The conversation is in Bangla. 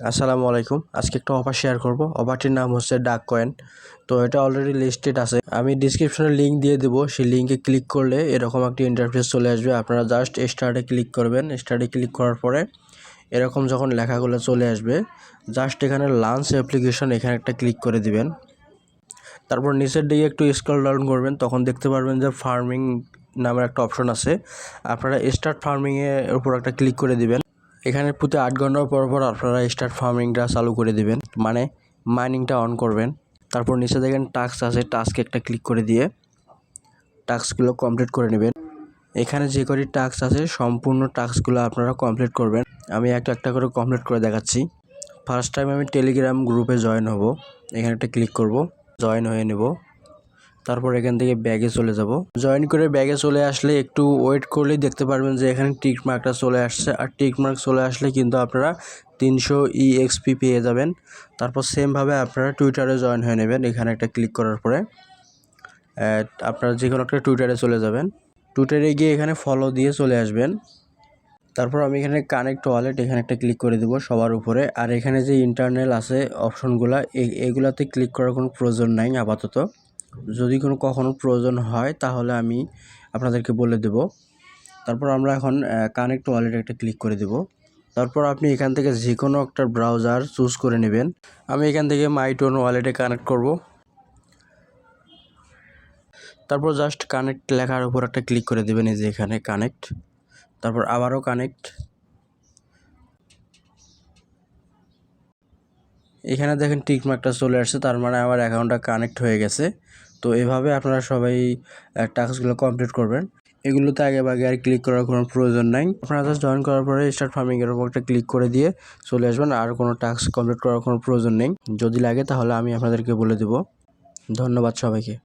আসসালামু আলাইকুম। আজকে একটা অফার শেয়ার করব। অফারটির নাম হচ্ছে ডাক কয়েন তো এটা অলরেডি লিস্টেড আছে। আমি ডিসক্রিপশনে লিঙ্ক দিয়ে দেবো। সেই লিঙ্কে ক্লিক করলে এরকম একটি ইন্টারফেস চলে আসবে। আপনারা জাস্ট স্টার্টে ক্লিক করবেন। স্টার্টে ক্লিক করার পরে এরকম যখন লেখাগুলো চলে আসবে জাস্ট এখানে লাঞ্চ অ্যাপ্লিকেশন এখানে একটা ক্লিক করে দিবেন। তারপর নিচের দিকে একটু স্ক্রল ডাউন করবেন। তখন দেখতে পারবেন যে ফার্মিং নামের একটা অপশন আছে। আপনারা স্টার্ট ফার্মিংয়ের উপর একটা ক্লিক করে দিবেন। এখানে প্রতি আট ঘণ্টা পর পর আপনারা স্টার্ট ফার্মিংটা চালু করে দিবেন। মানে মাইনিংটা অন করবেন। তারপর নিচে দেখেন টাস্ক আছে টাস্কে একটা ক্লিক করে দিয়ে টাস্কগুলো কমপ্লিট করে নেবেন। এখানে যে কটি টাস্ক আছে, সম্পূর্ণ টাস্কগুলো আপনারা কমপ্লিট করবেন। আমি একটা একটা করে কমপ্লিট করে দেখাচ্ছি। ফার্স্ট টাইম আমি টেলিগ্রাম গ্রুপে জয়েন হব। এখানে একটা ক্লিক করব। জয়েন হয়ে নেব। তারপর এখান থেকে ব্যাগে চলে যাব। জয়েন করে ব্যাগে চলে আসলে একটু ওয়েট করলেই দেখতে পারবেন যে এখানে টিক মার্কটা চলে আসছে। আর টিক মার্ক চলে আসলে কিন্তু আপনারা তিনশো ইএক্সপি পেয়ে যাবেন। তারপর সেমভাবে আপনারা টুইটারে জয়েন হয়ে নেবেন। এখানে একটা ক্লিক করার পরে। আপনারা যে কোনো একটা টুইটারে চলে যাবেন। টুইটারে গিয়ে এখানে ফলো দিয়ে চলে আসবেন। তারপর আমি এখানে কানেক্ট ওয়ালেট এখানে একটা ক্লিক করে দেবো সবার উপরে। আর এখানে যে ইন্টারনেল আছে অপশনগুলো এগুলাতে ক্লিক করার কোনো প্রয়োজন নাই আপাতত। যদি কোনো কখনো প্রয়োজন হয়, তাহলে আমি আপনাদেরকে বলে দেব। তারপর আমরা এখন কানেক্ট ওয়ালেট একটা ক্লিক করে দেব। তারপর আপনি এখান থেকে যে কোনো একটা ব্রাউজার চুজ করে নেবেন। আমি এখান থেকে মাইটোন ওয়ালেটে কানেক্ট করব। তারপর জাস্ট কানেক্ট লেখার উপর একটা ক্লিক করে দেবেন, এই যে এখানে কানেক্ট তারপর আবারও কানেক্ট এখানে দেখেন টিকমার্কটা চলে আসছে, তার মানে আমার অ্যাকাউন্টটা কানেক্ট হয়ে গেছে। তো এভাবে আপনারা সবাই টাস্কগুলো কমপ্লিট করবেন। এগুলোতে আগে বাগে আর ক্লিক করার কোনো প্রয়োজন নাই। আপনারা জাস্ট জয়েন করার পরে স্টার্ট ফার্মিংয়ের উপর একটা ক্লিক করে দিয়ে চলে আসবেন। আর কোনো টাস্ক কমপ্লিট করার কোনো প্রয়োজন নেই। যদি লাগে তাহলে আমি আপনাদেরকে বলে দেব। ধন্যবাদ সবাইকে।